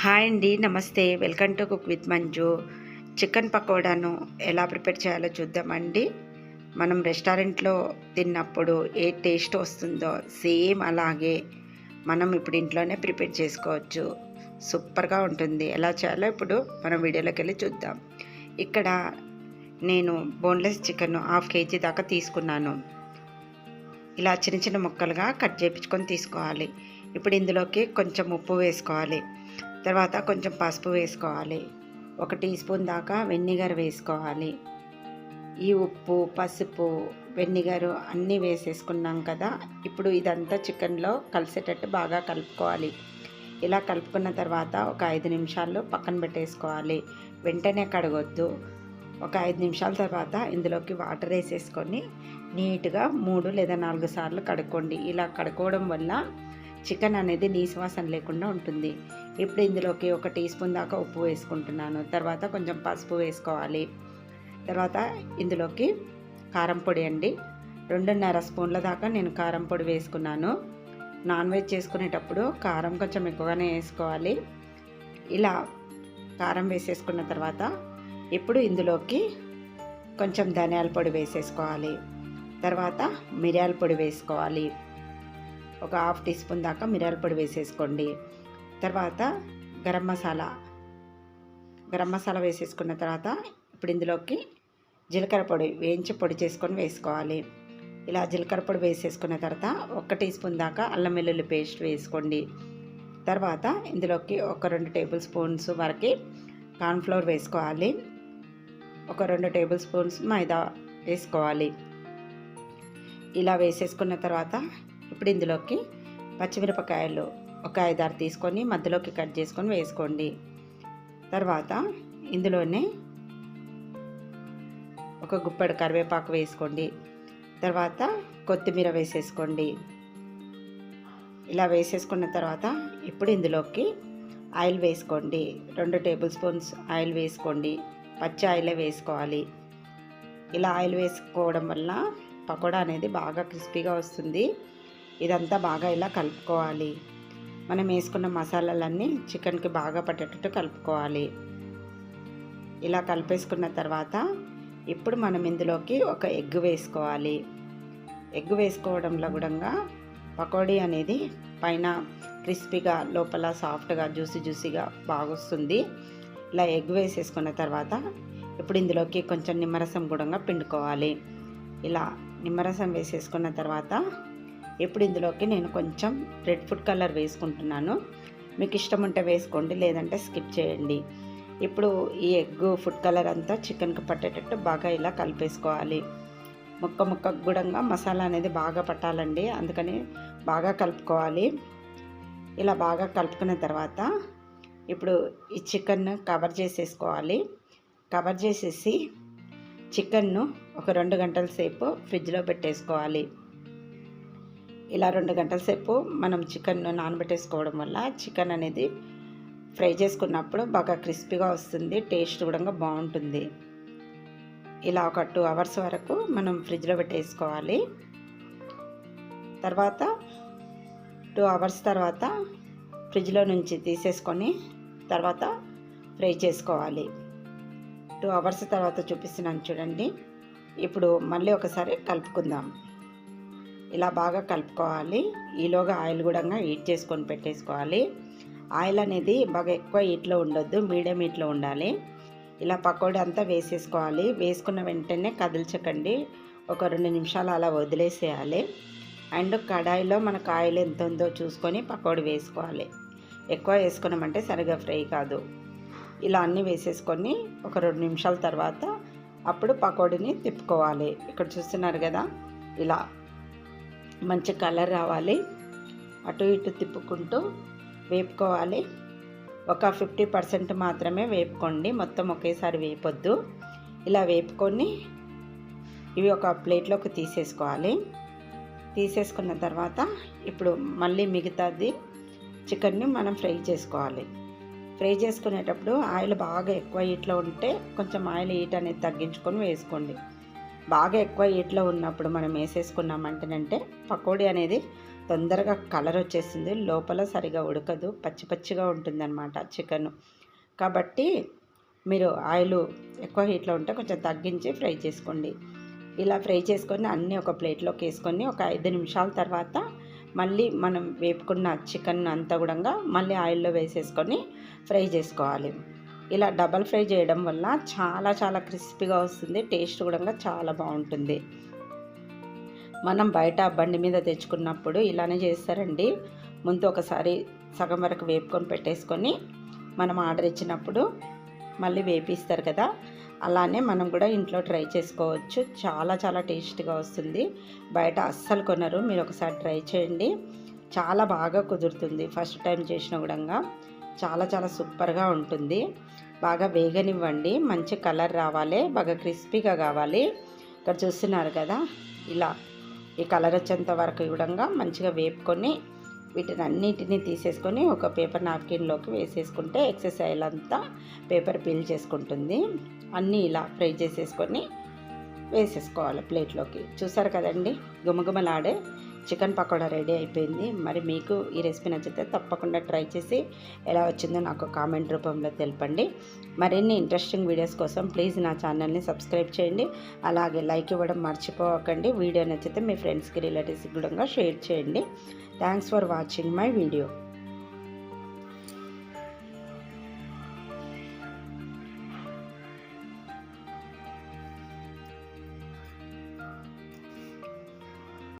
Hi అండి నమస్తే. Welcome to cook with Manju. Chicken పకోడాను ఎలా ప్రిపేర్ చేయాలో చూద్దామండి. మనం రెస్టారెంట్లో తిన్నప్పుడు ఏ టేస్ట్ వస్తుందో సేమ్ అలాగే మనం ఇప్పుడు ఇంట్లోనే ప్రిపేర్ చేసుకోవచ్చు. సూపర్గా ఉంటుంది. ఎలా చేయాలో ఇప్పుడు మనం వీడియోలోకి వెళ్ళి చూద్దాం. ఇక్కడ నేను బోన్లెస్ చికెన్ హాఫ్ కేజీ దాకా తీసుకున్నాను. ఇలా చిన్న చిన్న ముక్కలుగా కట్ చేయించుకొని తీసుకోవాలి. ఇప్పుడు ఇందులోకి కొంచెం ఉప్పు వేసుకోవాలి. తర్వాత కొంచెం పసుపు వేసుకోవాలి. ఒక టీ స్పూన్ దాకా వెనిగర్ వేసుకోవాలి. ఈ ఉప్పు పసుపు వెనిగర్ అన్నీ వేసేసుకున్నాం కదా ఇప్పుడు ఇదంతా చికెన్లో కలిసేటట్టు బాగా కలుపుకోవాలి. ఇలా కలుపుకున్న తర్వాత ఒక ఐదు నిమిషాలు పక్కన పెట్టేసుకోవాలి. వెంటనే కడగొద్దు. ఒక ఐదు నిమిషాల తర్వాత ఇందులోకి వాటర్ వేసేసుకొని నీట్గా మూడు లేదా నాలుగు సార్లు కడుక్కోండి. ఇలా కడుక్కోవడం వల్ల చికెన్ అనేది నీసువాసన లేకుండా ఉంటుంది. ఇప్పుడు ఇందులోకి ఒక టీ స్పూన్ దాకా ఉప్పు వేసుకుంటున్నాను. తర్వాత కొంచెం పసుపు వేసుకోవాలి. తర్వాత ఇందులోకి కారం పొడి అండి. రెండున్నర స్పూన్ల దాకా నేను కారం పొడి వేసుకున్నాను. నాన్ వెజ్ చేసుకునేటప్పుడు కారం కొంచెం ఎక్కువగానే వేసుకోవాలి. ఇలా కారం వేసేసుకున్న తర్వాత ఇప్పుడు ఇందులోకి కొంచెం ధనియాల పొడి వేసేసుకోవాలి. తర్వాత మిరియాల పొడి వేసుకోవాలి. ఒక హాఫ్ టీ స్పూన్ దాకా మిరియాల పొడి వేసేసుకోండి. తర్వాత గరం మసాలా. గరం మసాలా వేసేసుకున్న తర్వాత ఇప్పుడు ఇందులోకి జీలకర్ర పొడి వేయించి పొడి చేసుకొని వేసుకోవాలి. ఇలా జీలకర్ర పొడి వేసేసుకున్న తర్వాత ఒక టీ స్పూన్ దాకా అల్లం వెల్లుల్లి పేస్ట్ వేసుకోండి. తర్వాత ఇందులోకి ఒక రెండు టేబుల్ స్పూన్స్ వరకు కార్న్ఫ్లోర్ వేసుకోవాలి. ఒక రెండు టేబుల్ స్పూన్స్ మైదా వేసుకోవాలి. ఇలా వేసేసుకున్న తర్వాత ఇప్పుడు ఇందులోకి పచ్చిమిరపకాయలు ఒక ఐదారు తీసుకొని మధ్యలోకి కట్ చేసుకొని వేసుకోండి. తర్వాత ఇందులోనే ఒక గుప్పెడు కరివేపాకు వేసుకోండి. తర్వాత కొత్తిమీర వేసేసుకోండి. ఇలా వేసేసుకున్న తర్వాత ఇప్పుడు ఇందులోకి ఆయిల్ వేసుకోండి. రెండు టేబుల్ స్పూన్స్ ఆయిల్ వేసుకోండి. పచ్చి ఆయిలే వేసుకోవాలి. ఇలా ఆయిల్ వేసుకోవడం వల్ల పకోడా అనేది బాగా క్రిస్పీగా వస్తుంది. ఇదంతా బాగా ఇలా కలుపుకోవాలి. మనం వేసుకున్న మసాలాలన్నీ చికెన్కి బాగా పట్టేటట్టు కలుపుకోవాలి. ఇలా కలిపేసుకున్న తర్వాత ఇప్పుడు మనం ఇందులోకి ఒక ఎగ్ వేసుకోవాలి. ఎగ్ వేసుకోవడంలో కూడా పకోడీ అనేది పైన క్రిస్పీగా లోపల సాఫ్ట్గా జ్యూసీ జ్యూసీగా బాగొస్తుంది. ఇలా ఎగ్ వేసేసుకున్న తర్వాత ఇప్పుడు ఇందులోకి కొంచెం నిమ్మరసం కూడా పిండుకోవాలి. ఇలా నిమ్మరసం వేసేసుకున్న తర్వాత ఇప్పుడు ఇందులోకి నేను కొంచెం రెడ్ ఫుడ్ కలర్ వేసుకుంటున్నాను. మీకు ఇష్టం ఉంటే వేసుకోండి లేదంటే స్కిప్ చేయండి. ఇప్పుడు ఈ ఎగ్ ఫుడ్ కలర్ అంతా చికెన్కి పట్టేటట్టు బాగా ఇలా కలిపేసుకోవాలి. ముక్క ముక్క గుడంగా మసాలా అనేది బాగా పట్టాలండి అందుకని బాగా కలుపుకోవాలి. ఇలా బాగా కలుపుకున్న తర్వాత ఇప్పుడు ఈ చికెన్ కవర్ చేసేసుకోవాలి. కవర్ చేసేసి చికెన్ను ఒక రెండు గంటల సేపు ఫ్రిడ్జ్లో పెట్టేసుకోవాలి. ఇలా రెండు గంటల సేపు మనం చికెన్ నానబెట్టేసుకోవడం వల్ల చికెన్ అనేది ఫ్రై చేసుకున్నప్పుడు బాగా క్రిస్పీగా వస్తుంది టేస్ట్ కూడా బాగుంటుంది. ఇలా ఒక టూ అవర్స్ వరకు మనం ఫ్రిడ్జ్లో పెట్టేసుకోవాలి. తర్వాత టూ అవర్స్ తర్వాత ఫ్రిడ్జ్లో నుంచి తీసేసుకొని తర్వాత ఫ్రై చేసుకోవాలి. టూ అవర్స్ తర్వాత చూపిస్తున్నాను చూడండి. ఇప్పుడు మళ్ళీ ఒకసారి కలుపుకుందాం. ఇలా బాగా కలుపుకోవాలి. ఈలోగా ఆయిల్ కూడా హీట్ చేసుకొని పెట్టేసుకోవాలి. ఆయిల్ అనేది బాగా ఎక్కువ హీట్లో ఉండొద్దు మీడియం హీట్లో ఉండాలి. ఇలా పకోడీ అంతా వేసేసుకోవాలి. వేసుకున్న వెంటనే కదిల్చకండి. ఒక రెండు నిమిషాలు అలా వదిలేసేయాలి. అండ్ కడాయిలో మనకు ఆయిల్ ఎంత ఉందో చూసుకొని పకోడీ వేసుకోవాలి. ఎక్కువ వేసుకున్నామంటే సరిగా ఫ్రై కాదు. ఇలా అన్నీ వేసేసుకొని ఒక రెండు నిమిషాల తర్వాత అప్పుడు పకోడీని తిప్పుకోవాలి. ఇక్కడ చూస్తున్నారు కదా? ఇలా మంచి కలర్ రావాలి. అటు ఇటు తిప్పుకుంటూ వేపుకోవాలి. ఒక ఫిఫ్టీ పర్సెంట్ మాత్రమే వేపుకోండి. మొత్తం ఒకేసారి వేపొద్దు. ఇలా వేపుకొని ఇవి ఒక ప్లేట్లోకి తీసేసుకోవాలి. తీసేసుకున్న తర్వాత ఇప్పుడు మళ్ళీ మిగతాది చికెన్ని మనం ఫ్రై చేసుకోవాలి. ఫ్రై చేసుకునేటప్పుడు ఆయిల్ బాగా ఎక్కువ హీట్లో ఉంటే కొంచెం ఆయిల్ హీట్ అనేది తగ్గించుకొని వేసుకోండి. బాగా ఎక్కువ హీట్లో ఉన్నప్పుడు మనం వేసేసుకున్నామంటేనంటే పకోడీ అనేది తొందరగా కలర్ వచ్చేస్తుంది. లోపల సరిగా ఉడకదు. పచ్చి పచ్చిగా ఉంటుందన్నమాట చికెన్. కాబట్టి మీరు ఆయిల్ ఎక్కువ హీట్లో ఉంటే కొంచెం తగ్గించి ఫ్రై చేసుకోండి. ఇలా ఫ్రై చేసుకొని అన్నీ ఒక ప్లేట్లోకి వేసుకొని ఒక ఐదు నిమిషాల తర్వాత మళ్ళీ మనం వేపుకున్న చికెన్ అంతా కూడా మళ్ళీ ఆయిల్లో వేసేసుకొని ఫ్రై చేసుకోవాలి. ఇలా డబల్ ఫ్రై చేయడం వల్ల చాలా చాలా క్రిస్పీగా వస్తుంది. టేస్ట్ కూడా చాలా బాగుంటుంది. మనం బయట బండి మీద తెచ్చుకున్నప్పుడు ఇలానే చేస్తారండి. ముందు ఒకసారి సగం వరకు వేపుకొని పెట్టేసుకొని మనం ఆర్డర్ ఇచ్చినప్పుడు మళ్ళీ వేపిస్తారు కదా. అలానే మనం కూడా ఇంట్లో ట్రై చేసుకోవచ్చు. చాలా చాలా టేస్ట్గా వస్తుంది. బయట అస్సలు కొనరు. మీరు ఒకసారి ట్రై చేయండి. చాలా బాగా కుదురుతుంది. ఫస్ట్ టైం చేసిన కూడా చాలా చాలా సూపర్గా ఉంటుంది. బాగా వేగనివ్వండి. మంచి కలర్ రావాలి. బాగా క్రిస్పీగా కావాలి. ఇక్కడ చూస్తున్నారు కదా ఇలా ఈ కలర్ వచ్చేంత వరకు కూడా మంచిగా వేపుకొని వీటిని అన్నిటినీ తీసేసుకొని ఒక పేపర్ నాప్కిన్లోకి వేసేసుకుంటే ఎక్సెస్ ఆయిల్ అంతా పేపర్ పీల్ చేసుకుంటుంది. అన్నీ ఇలా ఫ్రై చేసేసుకొని వేసేసుకోవాలి ప్లేట్లోకి చూసారు కదండి గుమగుమలాడే చికెన్ పకోడా రెడీ అయిపోయింది. మరి మీకు ఈ రెసిపీ నచ్చితే తప్పకుండా ట్రై చేసి ఎలా వచ్చిందో నాకు కామెంట్ రూపంలో తెలపండి. మరిన్ని ఇంట్రెస్టింగ్ వీడియోస్ కోసం ప్లీజ్ నా ఛానల్ని సబ్స్క్రైబ్ చేయండి. అలాగే లైక్ ఇవ్వడం మర్చిపోకండి. వీడియో నచ్చితే మీ ఫ్రెండ్స్కి రిలేటివ్స్కి కూడా షేర్ చేయండి. Thanks for watching my video.